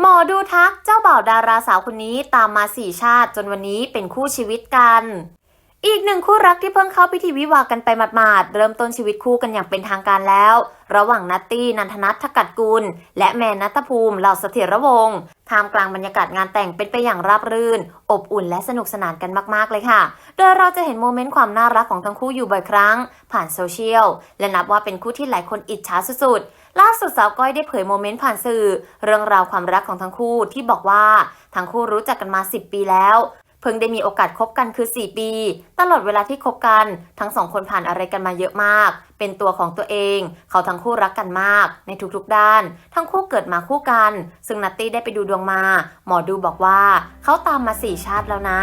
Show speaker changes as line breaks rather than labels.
หมอดูทักเจ้าบ่าวดาราสาวคนนี้ตามมาสี่ชาติจนวันนี้เป็นคู่ชีวิตกัน อีกหนึ่งคู่รักที่เพิ่งเข้าพิธีวิวากันไปหมาดๆเริ่มต้นชีวิตคู่กันอย่างเป็นทางการแล้ว ระหว่างนัตตี้นันทนัททกัดกุล และแมนนัทภูมิเหล่าเสถียรวงศ์ท่ามกลางบรรยากาศงานแต่งเป็นไปอย่างราบรื่น อบอุ่นและสนุกสนานกันมากๆเลยค่ะ โดยเราจะเห็นโมเมนต์ความน่ารักของทั้งคู่อยู่บ่อยครั้ง ผ่านโซเชียลและนับว่าเป็นคู่ที่หลายคนอิจฉาสุดๆ ล่าสุดสาวก้อยได้เผยโมเมนต์ผ่านสื่อ เรื่องราวความรักของทั้งคู่ที่บอกว่าทั้งคู่รู้จักกันมา 10 ปีแล้ว เพิ่งได้มีโอกาสคบกันคือ 4 ปี ตลอดเวลาที่คบกัน ทั้งสองคนผ่านอะไรกันมาเยอะมาก เป็นตัวของตัวเอง เขาทั้งคู่รักกันมาก ในทุกๆด้าน ทั้งคู่เกิดมาคู่กัน ซึ่งนัตตี้ได้ไปดูดวงมา หมอดูบอกว่า เขาตามมาสี่ชาติแล้วนะ